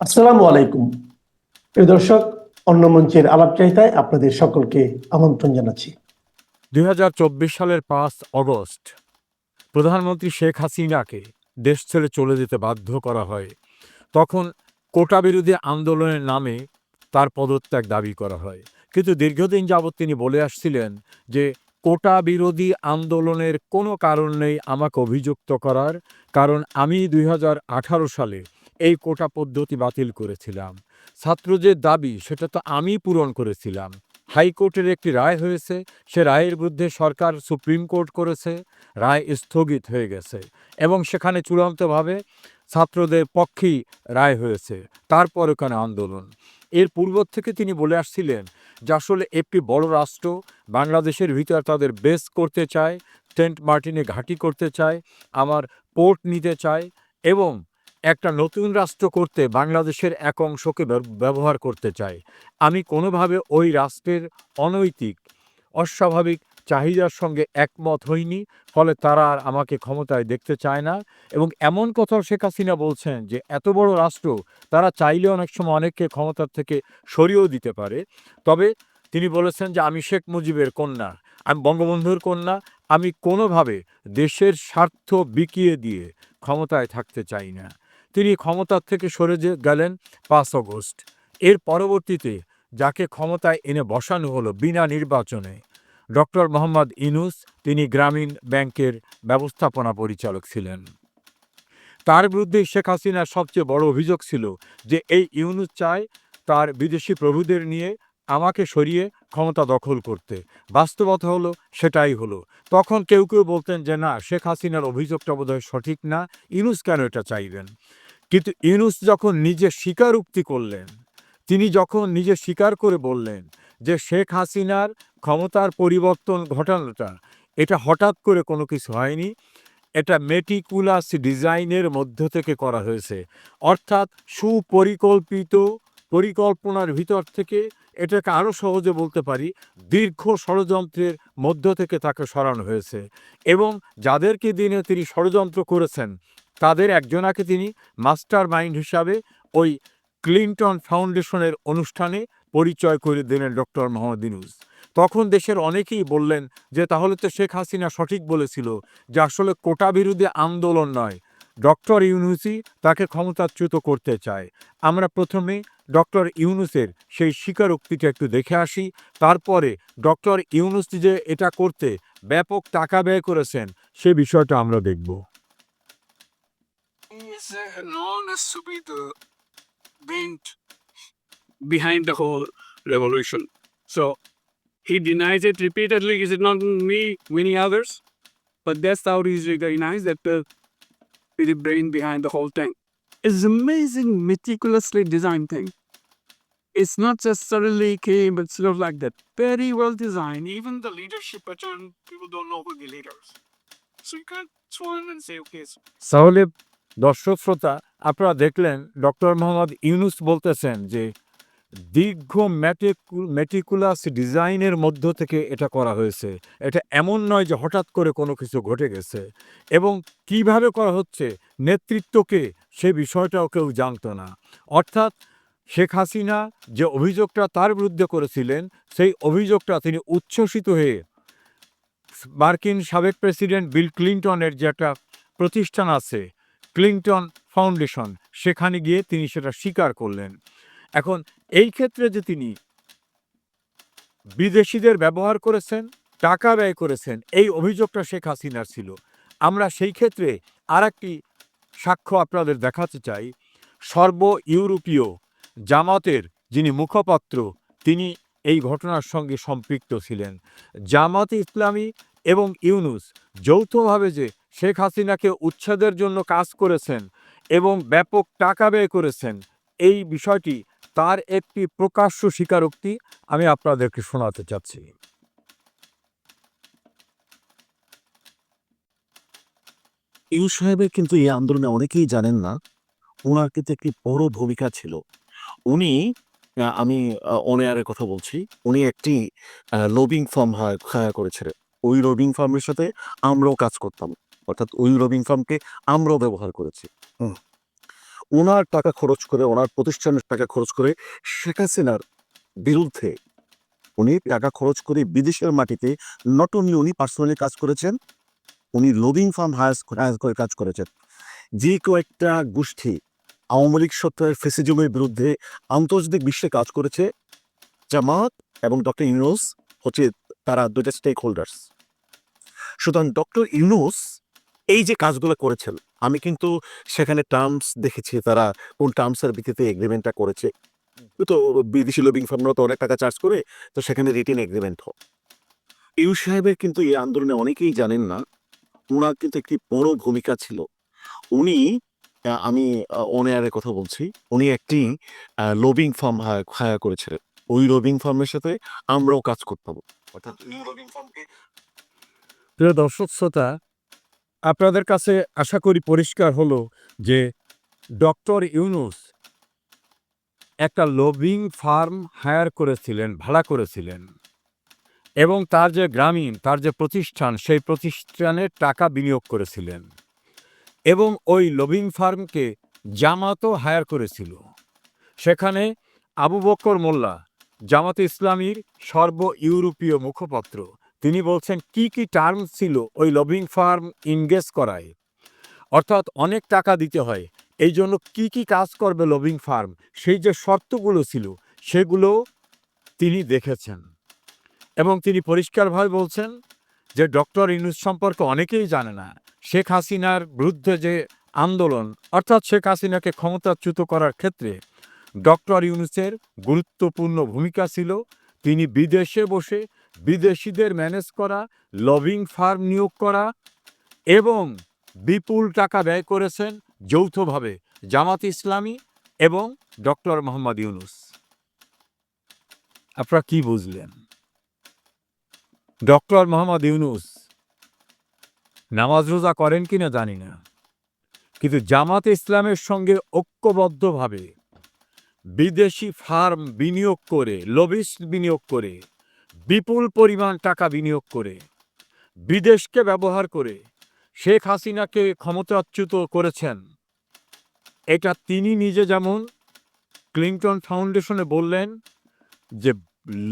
আসসালামু আলাইকুম। প্রিয় দর্শক, অন্য মঞ্চের আলাপচারিতায় আপনাদের সকলকে আমন্ত্রণ জানাচ্ছি। দুই সালের পাঁচ অগস্ট, প্রধানমন্ত্রী শেখ হাসিনাকে দেশ ছেড়ে চলে যেতে বাধ্য করা হয়। তখন কোটা বিরোধী আন্দোলনের নামে তার পদত্যাগ দাবি করা হয়। কিন্তু দীর্ঘদিন যাবৎ তিনি বলে আসছিলেন যে, কোটা বিরোধী আন্দোলনের কোনো কারণ নেই আমাকে অভিযুক্ত করার। কারণ আমি দুই হাজার আঠারো সালে এই কোটা পদ্ধতি বাতিল করেছিলাম। ছাত্রদের দাবি, সেটা তো আমি পূরণ করেছিলাম। হাইকোর্টের একটি রায় হয়েছে, সে রায়ের বিরুদ্ধে সরকার সুপ্রিম কোর্ট করেছে, রায় স্থগিত হয়ে গেছে এবং সেখানে চূড়ান্তভাবে ছাত্রদের পক্ষেই রায় হয়েছে, তারপর ওখানে আন্দোলন। এর পূর্ব থেকে তিনি বলে আসছিলেন যে আসলে একটি বড় রাষ্ট্র বাংলাদেশের ভিতর তাদের বেস করতে চায়, সেন্ট মার্টিনে ঘাঁটি করতে চায়, আমার পোর্ট নিতে চায় এবং একটা নতুন রাষ্ট্র করতে বাংলাদেশের এক অংশকে ব্যবহার করতে চায়। আমি কোনোভাবে ওই রাষ্ট্রের অনৈতিক, অস্বাভাবিক চাহিদার সঙ্গে একমত হইনি, ফলে তারা আর আমাকে ক্ষমতায় দেখতে চায় না। এবং এমন কথাও শেখ হাসিনা বলছেন যে, এত বড় রাষ্ট্র, তারা চাইলে অনেক সময় অনেককে ক্ষমতার থেকে সরিয়েও দিতে পারে। তবে তিনি বলেছেন যে, আমি শেখ মুজিবের কন্যা, আমি বঙ্গবন্ধুর কন্যা, আমি কোনোভাবে দেশের স্বার্থ বিকিয়ে দিয়ে ক্ষমতায় থাকতে চাই না। তিনি ক্ষমতার থেকে সরে গেলেন পাঁচ অগস্ট। এর পরবর্তীতে যাকে ক্ষমতায় এনে বসানো হলো বিনা নির্বাচনে, ডক্টর মোহাম্মদ ইনুস তিনি গ্রামীণ ব্যাংকের ব্যবস্থাপনা পরিচালক ছিলেন। তার বিরুদ্ধে শেখ হাসিনার সবচেয়ে বড় অভিযোগ ছিল যে এই ইউনুস চায় তার বিদেশি প্রভুদের নিয়ে আমাকে সরিয়ে ক্ষমতা দখল করতে। বাস্তবতা হলো সেটাই হলো। তখন কেউ কেউ বলতেন যে, না, শেখ হাসিনার অভিযোগটা বোধহয় সঠিক না। ইনুস কেন এটা চাইবেন? কিন্তু ইউনুস যখন নিজে স্বীকারোক্তি করলেন, তিনি যখন নিজে স্বীকার করে বললেন যে শেখ হাসিনার ক্ষমতার পরিবর্তন ঘটানোটা, এটা হঠাৎ করে কোনো কিছু হয়নি, এটা মেটিকুলাস ডিজাইনের মধ্য থেকে করা হয়েছে। অর্থাৎ সুপরিকল্পিত পরিকল্পনার ভিতর থেকে এটাকে আরও সহজে বলতে পারি, দীর্ঘ ষড়যন্ত্রের মধ্য থেকে তাকে সরানো হয়েছে। এবং যাদেরকে দিনে তিনি ষড়যন্ত্র করেছেন তাদের একজনাকে তিনি মাস্টার মাইন্ড হিসাবে ওই ক্লিন্টন ফাউন্ডেশনের অনুষ্ঠানে পরিচয় করে দিলেন ডক্টর মোহাম্মদ ইনুস তখন দেশের অনেকেই বললেন যে, তাহলে তো শেখ হাসিনা সঠিক বলেছিল যে, আসলে কোটা বিরোধী আন্দোলন নয়। ডক্টর ইউনুসই তাকে ক্ষমতাচ্যুত করতে চায়। আমরা প্রথমে ডক্টর ইউনুসের সেই স্বীকারোক্তিটা একটু দেখে আসি। তারপরে ডক্টর ইউনুস যে এটা করতে ব্যাপক টাকা ব্যয় করেছেন, সে বিষয়টা আমরা দেখব। is uh, known as to be the bent behind the whole revolution. So he denies it repeatedly. Is it not me, many others? But that's how he's recognized that uh, the brain behind the whole thing. It's amazing, meticulously designed thing. It's not just suddenly came, but sort of like that. Very well designed. Even the leadership pattern, people don't know who the leaders. So you can't swan and say, okay. So. Saulib দর্শক শ্রোতা, আপনারা দেখলেন doctor Mohammad Yunus বলতেছেন যে দীর্ঘ meticulous ডিজাইনের মধ্য থেকে এটা করা হয়েছে। এটা এমন নয় যে হঠাৎ করে কোনো কিছু ঘটে গেছে। এবং কীভাবে করা হচ্ছে, নেতৃত্বকে সে বিষয়টাও কেউ জানতো না। অর্থাৎ শেখ হাসিনা যে অভিযোগটা তার বিরুদ্ধে করেছিলেন, সেই অভিযোগটা তিনি উচ্ছ্বসিত হয়ে মার্কিন সাবেক প্রেসিডেন্ট বিল ক্লিন্টনের যে একটা প্রতিষ্ঠান আছে ক্লিন্টন ফাউন্ডেশন, সেখানে গিয়ে তিনি সেটা স্বীকার করলেন। এখন, এই ক্ষেত্রে যে তিনি বিদেশিদের ব্যবহার করেছেন, টাকা ব্যয় করেছেন, এই অভিযোগটা শেখ হাসিনার ছিল। আমরা সেই ক্ষেত্রে আর একটি সাক্ষ্য আপনাদের দেখাতে চাই। সর্ব ইউরোপীয় জামাতের যিনি মুখপাত্র, তিনি এই ঘটনার সঙ্গে সম্পৃক্ত ছিলেন। জামাত ইসলামী এবং ইউনুস যৌথভাবে যে শেখ হাসিনাকে উচ্ছেদের জন্য কাজ করেছেন এবং ব্যাপক টাকা ব্যয় করেছেন। এই বিষয়টি তার একটি প্রকাশ্য স্বীকারোক্তি আমি আপনাদেরকে শোনাতে চাচ্ছি। ইউ সাহেবের কিন্তু এই আন্দোলনে অনেকেই জানেন না ওনার কিন্তু একটি বড় ভূমিকা ছিল। উনি আমি অনেয়ারের কথা বলছি, উনি একটি লবিং ফার্ম হায়ার করেছিলেন। ওই লবিং ফার্মের সাথে আমরাও কাজ করতাম। অর্থাৎ ওই লবিং ফার্মকে আমরাও ব্যবহার করেছি। ওনার টাকা খরচ করে ওনার প্রতিষ্ঠানের টাকা খরচ করে শেখ হাসিনার বিরুদ্ধে উনি টাকা খরচ করে বিদেশের মাটিতে নট অনলি উনি পার্সোনালি কাজ করেছেন উনি লোডিং ফার্ম হায়ার হায়ার করে কাজ করেছেন। যে কয়েকটা গোষ্ঠী আওয়ামী লীগ সত্তার ফেসিজমের বিরুদ্ধে আন্তর্জাতিক বিশ্বে কাজ করেছে জামাত এবং ডক্টর ইউনুস হচ্ছে তারা দুইটা স্টেক হোল্ডার্স সুতরাং ডক্টর ইউনুস এই যে কাজগুলো করেছেন আমি কিন্তু সেখানে টার্মস দেখেছি তারা কোন টার্মসের ভিত্তিতে এগ্রিমেন্টটা করেছে। তো বিদেশি লবিং ফার্মরা তো অনেক টাকা চার্জ করে তো সেখানে রিটেন এগ্রিমেন্ট হোক ইউ সাহেবের কিন্তু এই আন্দোলনে অনেকেই জানেন না ওনার কিন্তু একটি বড় ভূমিকা ছিল। উনি আমি অনেয়ারের কথা বলছি উনি একটি লবিং ফার্ম হায়ার করেছিলেন। ওই লবিং ফার্মের সাথে আমরাও কাজ অর্থাৎ লবিং ফার্মকে প্রিয় দর্শক শ্রোতা আপনাদের কাছে আশা করি পরিষ্কার হলো যে ডক্টর ইউনুস একটা লবিং ফার্ম হায়ার করেছিলেন, ভাড়া করেছিলেন। এবং তার যে গ্রামীণ, তার যে প্রতিষ্ঠান, সেই প্রতিষ্ঠানে টাকা বিনিয়োগ করেছিলেন। এবং ওই লবিং ফার্মকে জামাতও হায়ার করেছিল। সেখানে আবু বক্কর মোল্লা, জামাত ইসলামীর সর্ব ইউরোপীয় মুখপাত্র তিনি বলছেন, কি কি টার্ম ছিল ওই লবিং ফার্ম ইনগেজ করায়? অর্থাৎ অনেক টাকা দিতে হয়। এই জন্য কি কি কাজ করবে লবিং ফার্ম সেই যে শর্তগুলো ছিল, সেগুলো তিনি দেখেছেন। এবং তিনি পরিষ্কারভাবে বলছেন যে, ডক্টর ইউনুস সম্পর্কে অনেকেই জানে না। শেখ হাসিনার বিরুদ্ধে যে আন্দোলন, অর্থাৎ শেখ হাসিনাকে ক্ষমতাচ্যুত করার ক্ষেত্রে ডক্টর ইউনুসের গুরুত্বপূর্ণ ভূমিকা ছিল। তিনি বিদেশে বসে বিদেশিদের ম্যানেজ করা লবিং ফার্ম নিয়োগ করা এবং বিপুল টাকা ব্যয় করেছেন যৌথভাবে জামাত ইসলামী এবং ডক্টর মোহাম্মদ ইউনুস। আপনারা কি বুঝলেন? ডক্টর মোহাম্মদ ইউনুস নামাজ রোজা করেন কি না জানি না। কিন্তু জামাত ইসলামের সঙ্গে ঐক্যবদ্ধভাবে বিদেশি ফার্ম বিনিয়োগ করে লবিস বিনিয়োগ করে বিপুল পরিমাণ টাকা বিনিয়োগ করে, বিদেশকে ব্যবহার করে শেখ হাসিনাকে ক্ষমতাচ্যুত করেছেন। এটা তিনি নিজে যেমন ক্লিংটন ফাউন্ডেশনে বললেন যে,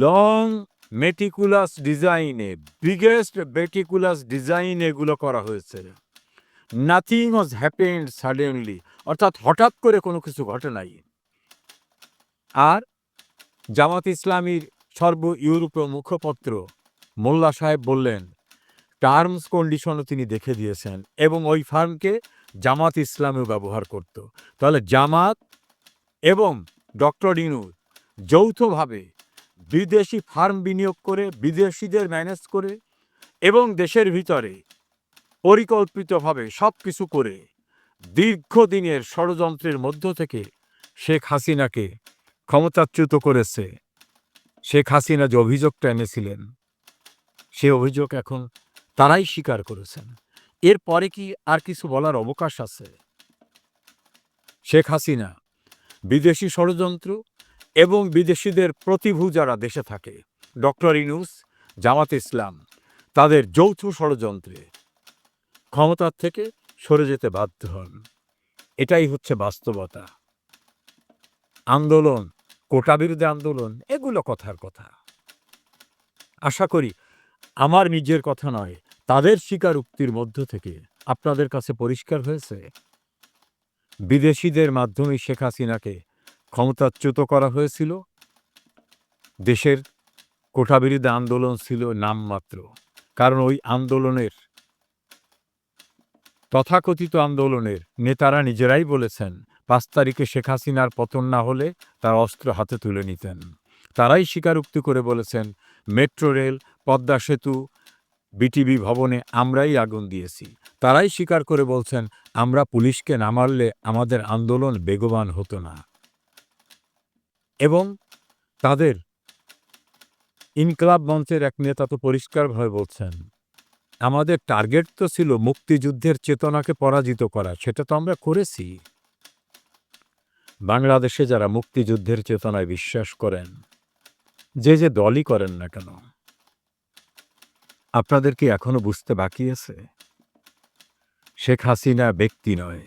লং মেটিকুলাস ডিজাইনে, বিগেস্ট মেটিকুলাস ডিজাইন এগুলো করা হয়েছে। Nothing was happened suddenly. অর্থাৎ হঠাৎ করে কোনো কিছু ঘটে নাই। আর জামাত ইসলামীর সর্ব ইউরোপীয় মুখপত্র। মোল্লা সাহেব বললেন, টার্মস কন্ডিশনও তিনি দেখে দিয়েছেন এবং ওই ফার্মকে জামাত ইসলামেও ব্যবহার করত। তাহলে জামাত এবং ডক্টর ইনু যৌথভাবে বিদেশি ফার্ম বিনিয়োগ করে, বিদেশিদের ম্যানেজ করে এবং দেশের ভিতরে পরিকল্পিতভাবে সব কিছু করে দীর্ঘদিনের ষড়যন্ত্রের মধ্য থেকে শেখ হাসিনাকে ক্ষমতাচ্যুত করেছে। শেখ হাসিনা যে অভিযোগটা এনেছিলেন সে অভিযোগ এখন তারাই স্বীকার করেছেন। এরপরে কি আর কিছু বলার অবকাশ আছে? শেখ হাসিনা বিদেশি ষড়যন্ত্র এবং বিদেশিদের প্রতিভূ যারা দেশে থাকে, ডক্টর ইনুস জামাত ইসলাম, তাদের যৌথ ষড়যন্ত্রে ক্ষমতার থেকে সরে যেতে বাধ্য হন। এটাই হচ্ছে বাস্তবতা। আন্দোলন কোটা বিরোধী আন্দোলন, এগুলো কথার কথা। আশা করি আমার নিজের কথা নয়, তাদের স্বীকারোক্তির মধ্য থেকে আপনাদের কাছে পরিষ্কার হয়েছে। বিদেশিদের মাধ্যমে শেখ হাসিনাকে ক্ষমতাচ্যুত করা হয়েছিল। দেশের কোটা বিরোধী আন্দোলন ছিল নামমাত্র, কারণ ওই আন্দোলনের, তথাকথিত আন্দোলনের নেতারা নিজেরাই বলেছেন পাঁচ তারিখে শেখ হাসিনার পতন না হলে তার অস্ত্র হাতে তুলে নিতেন। তারাই স্বীকারোক্তি করে বলেছেন, মেট্রো রেল, পদ্মা সেতু, বিটিভি ভবনে আমরাই আগুন দিয়েছি। তারাই স্বীকার করে বলছেন, আমরা পুলিশকে না মারলে আমাদের আন্দোলন বেগবান হতো না। এবং তাদের ইনকলাব মঞ্চের এক নেতা তো পরিষ্কারভাবে বলছেন, আমাদের টার্গেট তো ছিল মুক্তিযুদ্ধের চেতনাকে পরাজিত করা, সেটা তো আমরা করেছি। বাংলাদেশে যারা মুক্তিযুদ্ধের চেতনায় বিশ্বাস করেন, যে যে দলই করেন না কেন, আপনাদের কি এখনও বুঝতে বাকি আছে? শেখ হাসিনা ব্যক্তি নয়।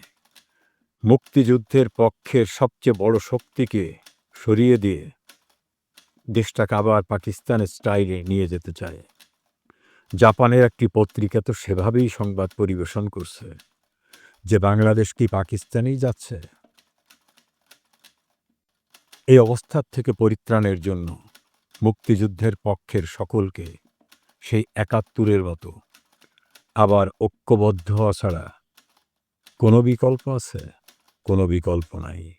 মুক্তিযুদ্ধের পক্ষের সবচেয়ে বড় শক্তিকে সরিয়ে দিয়ে দেশটাকে আবার পাকিস্তানের স্টাইলে নিয়ে যেতে চায়। জাপানের একটি পত্রিকা তো সেভাবেই সংবাদ পরিবেশন করছে যে বাংলাদেশ কি পাকিস্তানেই যাচ্ছে। এই অবস্থার থেকে পরিত্রাণের জন্য মুক্তিযুদ্ধের পক্ষের সকলকে সেই একাত্তরের মতো আবার ঐক্যবদ্ধ হওয়া ছাড়া কোনো বিকল্প আছে? কোনো বিকল্প নাই।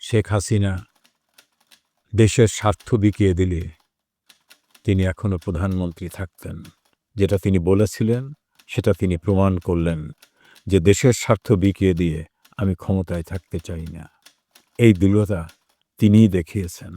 শেখ হাসিনা দেশের স্বার্থ বিকিয়ে দিলে তিনি এখনও প্রধানমন্ত্রী থাকতেন। যেটা তিনি বলেছিলেন, সেটা তিনি প্রমাণ করলেন যে দেশের স্বার্থ বিকিয়ে দিয়ে আমি ক্ষমতায় থাকতে চাই না। এই দৃঢ়তা তিনিই দেখিয়েছেন।